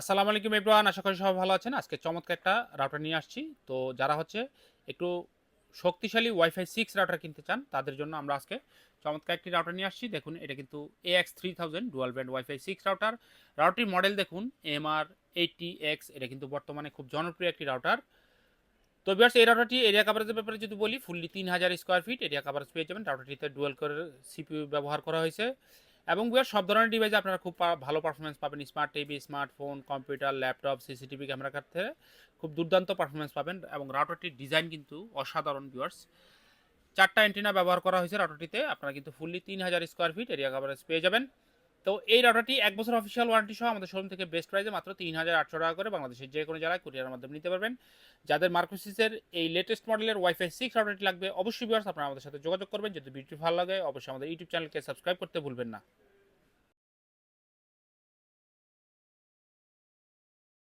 আসসালামু আলাইকুম এভরিওয়ান, আশা করি সবাই ভালো আছেন। আজকে চমৎকার একটা রাউটার নিয়ে আসছি। তো যারা হচ্ছে একটু শক্তিশালী ওয়াইফাই সিক্স রাউটার কিনতে চান, তাদের জন্য আমরা আজকে চমৎকার একটি রাউটার নিয়ে আসছি। দেখুন, এটা কিন্তু A X three thousand dual band WiFi six router রাউটারটির model দেখুন এম আর এইটটি এক্স এটা কিন্তু বর্তমানে খুব জনপ্রিয় একটি রাউটার তো বিয়ার্স এই রাউটারটি এরিয়া কাভারেজের ব্যাপারে যদি বলি ফুললি তিন হাজার স্কোয়ার ফিট এরিয়া কাভারেজ পেয়ে যাবেন। রাউটারটিতে ডুয়েল করে সিপিউ ব্যবহার করা হয়েছে। এবং বিয়ার সব ধরনের ডিভাইসে আপনারা খুব ভালো পারফরমেন্স পাবেন। Smart TV smartphone computer laptop CCTV camera ক্ষেত্রে খুব দুর্দান্ত পারফরমেন্স পাবেন এবং রাউটারটির ডিজাইন কিন্তু অসাধারণ ভিউয়ার্স চারটা অ্যান্টিনা ব্যবহার করা হয়েছে রাউটারটিতে আপনারা কিন্তু ফুললি তিন হাজার স্কোয়ার ফিট এরিয়া কাভারেজ পেয়ে যাবেন। তো এই রাউটারটি এক বছর অফিসিয়াল ওয়ারেন্টি সহ আমাদের শোরুম থেকে বেস্ট প্রাইসে মাত্র তিন হাজার আটশো টাকা করে বাংলাদেশের যে কোনো জায়গায় কুরিয়ার মাধ্যমে নিতে পারবেন। যাদের মার্কোসিসের এই লেটেস্ট মডেলের ওয়াইফাই সিক্স রাউটারটি লাগবে, অবশ্যই বিভার্স আপনারা আমাদের সাথে যোগাযোগ করবেন। যদি ভিডিও ভালো লাগে, অবশ্যই আমাদের ইউটিউব চ্যানেলকে সাবস্ক্রাইব করতে ভুলবেন না।